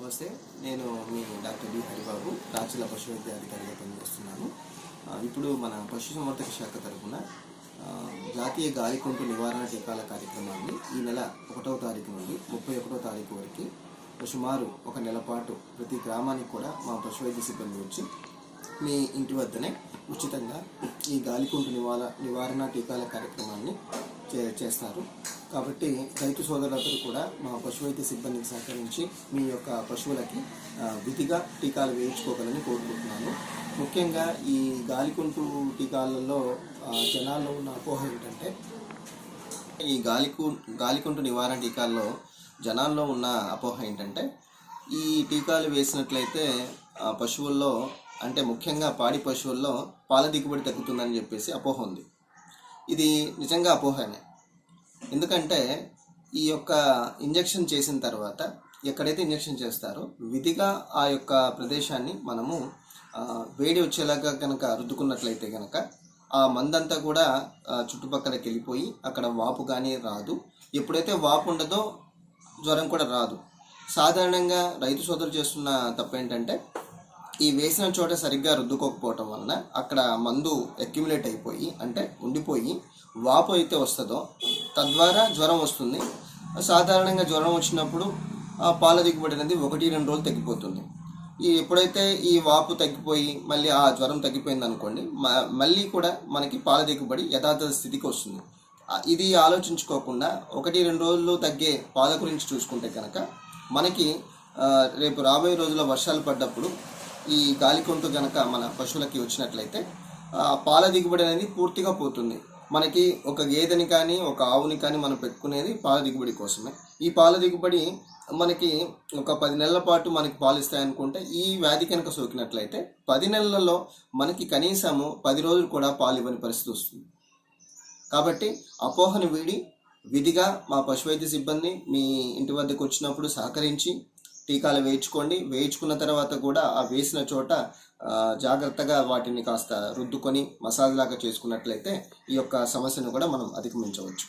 నమస్తే నేను మీ డాక్టర్ బి హరిబాబు రాచుల పశువైద్యాధికారిగా పనిచేస్తున్నాను. ఇప్పుడు మన పశుసంవర్ధక శాఖ తరఫున జాతీయ గాలికుంటు నివారణ టీకాల కార్యక్రమాన్ని ఈ నెల ఒకటవ తారీఖు నుండి ముప్పై ఒకటో తారీఖు వరకు సుమారు ఒక నెల పాటు ప్రతి గ్రామానికి కూడా మా పశువైద్య సిబ్బంది వచ్చి మీ ఇంటి వద్దనే ఉచితంగా ఈ గాలికుంటు నివార నివారణ టీకాల కార్యక్రమాన్ని చే చేస్తారు. కాబట్టి రైతు సోదరులందరూ కూడా మా పశువైద్య సిబ్బందికి సహకరించి మీ యొక్క పశువులకి విధిగా టీకాలు వేయించుకోగలని కోరుకుంటున్నాను. ముఖ్యంగా ఈ గాలికుంటు టీకాలలో జనాల్లో ఉన్న అపోహ ఏంటంటే ఈ గాలికు గాలికుంటు నివారణ టీకాల్లో జనాల్లో ఉన్న అపోహ ఏంటంటే ఈ టీకాలు వేసినట్లయితే పశువుల్లో అంటే ముఖ్యంగా పాడి పశువుల్లో పాల దిగుబడి తగ్గుతుందని చెప్పేసి అపోహ ఉంది. ఇది నిజంగా అపోహనే. ఎందుకంటే ఈ యొక్క ఇంజెక్షన్ చేసిన తర్వాత ఎక్కడైతే ఇంజెక్షన్ చేస్తారో విధిగా ఆ యొక్క ప్రదేశాన్ని మనము వేడి వచ్చేలాగా కనుక రుద్దుకున్నట్లయితే కనుక ఆ మందంతా కూడా చుట్టుపక్కలకి వెళ్ళిపోయి అక్కడ వాపు కానీ రాదు. ఎప్పుడైతే వాపు ఉండదో జ్వరం కూడా రాదు. సాధారణంగా రైతు సోదరు చేస్తున్న తప్పు ఏంటంటే ఈ వేసిన చోట సరిగ్గా రుద్దుకోకపోవటం వలన అక్కడ మందు అక్యుములేట్ అయిపోయి అంటే ఉండిపోయి వాపు అయితే వస్తుందో తద్వారా జ్వరం వస్తుంది. సాధారణంగా జ్వరం వచ్చినప్పుడు ఆ పాల దిగుబడి అనేది ఒకటి రెండు రోజులు తగ్గిపోతుంది. ఈ ఎప్పుడైతే ఈ వాపు తగ్గిపోయి మళ్ళీ ఆ జ్వరం తగ్గిపోయింది అనుకోండి మ- మళ్ళీ కూడా మనకి పాల దిగుబడి యథార్థ స్థితికి వస్తుంది. ఇది ఆలోచించుకోకుండా ఒకటి రెండు రోజులు తగ్గే పాల గురించి చూసుకుంటే కనుక మనకి రేపు రాబోయే రోజుల్లో వర్షాలు పడ్డప్పుడు ఈ గాలికొంటు కనుక మన పశువులకి వచ్చినట్లయితే పాల దిగుబడి అనేది పూర్తిగా పోతుంది. మనకి ఒక గేదెని కానీ ఒక ఆవుని కానీ మనం పెట్టుకునేది పాల దిగుబడి కోసమే. ఈ పాల దిగుబడి మనకి ఒక పది నెలల పాటు మనకి పాలు ఇస్తాయనుకుంటే ఈ వ్యాధి కనుక సోకినట్లయితే పది నెలలలో మనకి కనీసము పది రోజులు కూడా పాలు ఇవ్వని పరిస్థితి వస్తుంది. కాబట్టి అపోహను వీడి విధిగా మా పశువైద్య సిబ్బంది మీ ఇంటి వద్దకు వచ్చినప్పుడు సహకరించి టీకాలు వేయించుకోండి. వేయించుకున్న తర్వాత కూడా ఆ వేసిన చోట జాగ్రత్తగా వాటిని కాస్త రుద్దుకొని మసాజ్ లాగా చేసుకున్నట్లయితే ఈ యొక్క సమస్యను కూడా మనం అధిగమించవచ్చు.